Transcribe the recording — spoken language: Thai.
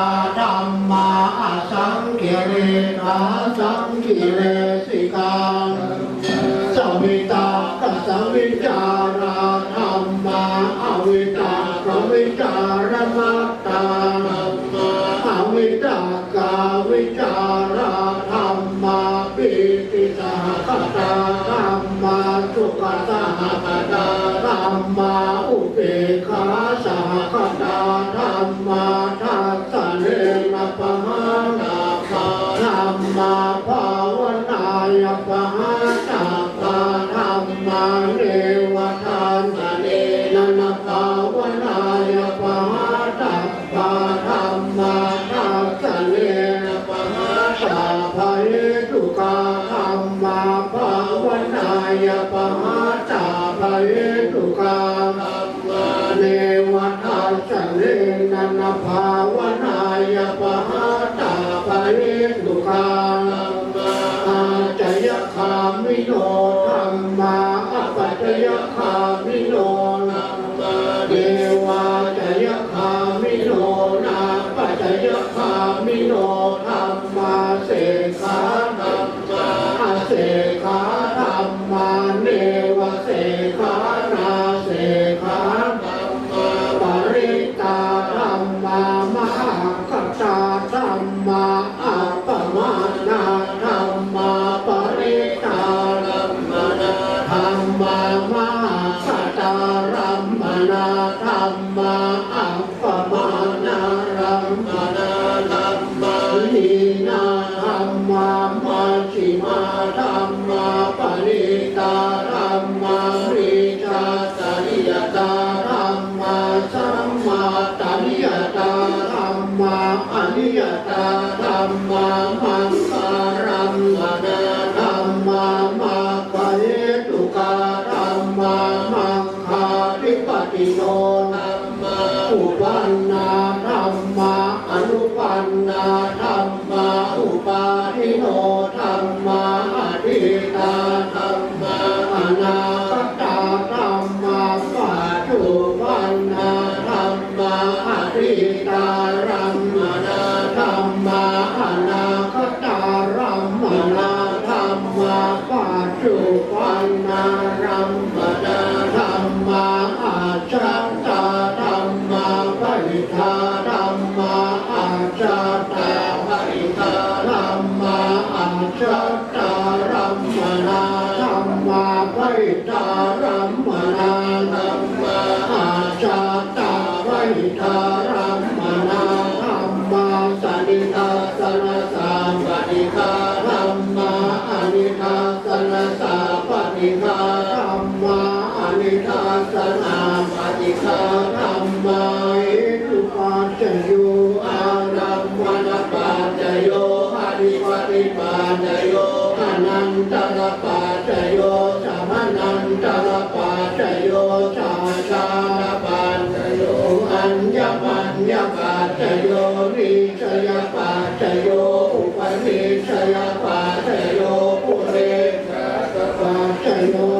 าดัมมาสังเกิเรนาสังกิเลสิกาสวิตากัสวิจาราธรรมาอวิตาพระวิจารมัตตาอวิตากาวิจาราธรรมาปิติสหกตาธรรมาสุขตาหตาธรรมา รมาเนวทานสะเนนะนภาวนายปะหาตาภาธรรมาทัสสะเนนะปะหาตาภาเหตุกาธรรมาภาวนายปะหาตาภาเหตุกาธรรมาเนวทานสะเนนะนภาวนายปะหาตาภาเหตุกาธรรมา จ อุปันนาธรรมาอนุปันนาธรรมาอุปาทิโนธรรมาอธิตาธรรมาอนาคตาธรรมาปัจจุปันนาธรรมาอธิตารัมมนาธรรมาอนาคตารัมมนาธรรมาปัจจุปันนารัมมนา ปริทารรมาอาจัตตาปริทารรมาอาจัตตารัมมนาธรรมาปริทารัมมนาธรรมาอาจัตตาปริทารัมมนาธรรมาสันิทาสนสามปฏิฆาธรรมาอนิทาสนสาปฏิฆาธรรมาอนิทาสนาปฏิฆาธรรมา ปัจจโยนิชยปัจจโยอุปนิชยปัจจโยปุเรชะปัจจโยปัจฉา